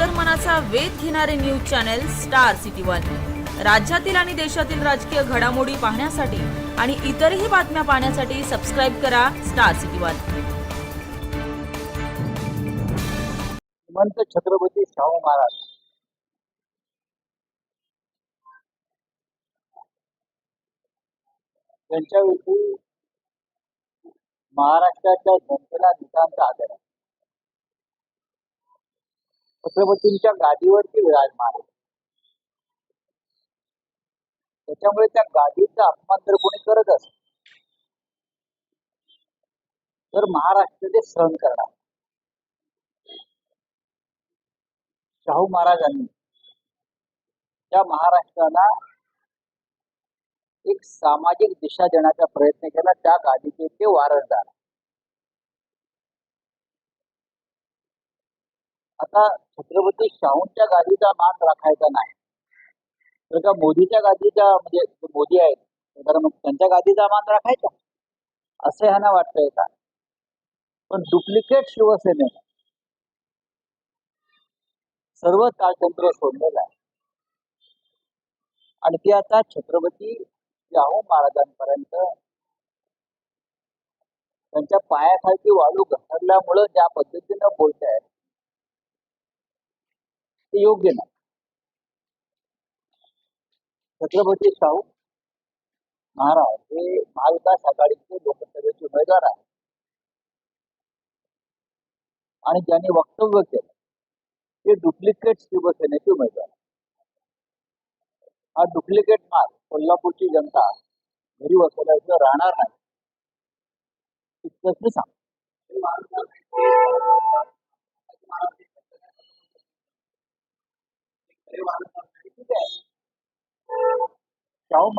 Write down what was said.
अंतर्मनाचा वेध घेणारे news channel star city one. राज्यातील आणि देशातील राजकीय घडामोडी पाहण्यासाठी आणि इतरही बातम्या पाहण्यासाठी सबस्क्राईब करा स्टार सिटी वन. श्रीमंत छत्रपती शाहू महाराज. त्यांच्याविषयी महाराष्ट्राच्या जनतेला नितांत आदर आहे. छत्रपतींच्या गादीवरती विराजमान आहे त्याच्यामुळे त्या गादीचा अपमान जर कोणी करत असेल. तर महाराष्ट्र ते सहन करणार. शाहू महाराजांनी त्या महाराष्ट्राला एक सामाजिक दिशा देण्याचा प्रयत्न केला. त्या गादीचे ते वारसदार आता छत्रपती शाहूंच्या गादीचा मान राखायचा नाही. तर का मोदीच्या गादीचा म्हणजे मोदी आहेत तर मग त्यांच्या गादीचा मान राखायचा? असं ह्यांना वाटतंय का? पण डुप्लिकेट शिवसेनेनं सर्व ताळतंत्र सोडलेलं आहे. आणि ते आता छत्रपती शाहू महाराजांपर्यंत त्यांच्या पायाखालची वाळू घसरल्यामुळं ज्या पद्धतीनं बोलत आहेत ते योग्य नाही. छत्रपती शाहू महाराज हे महाविकास आघाडीचे लोकसभेचे उमेदवार आहेत. आणि ज्यांनी वक्तव्य केलं ते डुप्लिकेट शिवसेनेचे उमेदवार हा डुप्लिकेट माल कोल्हापूरची जनता घरी बसवल्याचं राहणार नाही इतकंच मी सांगतो. ठीक आहे. शाहू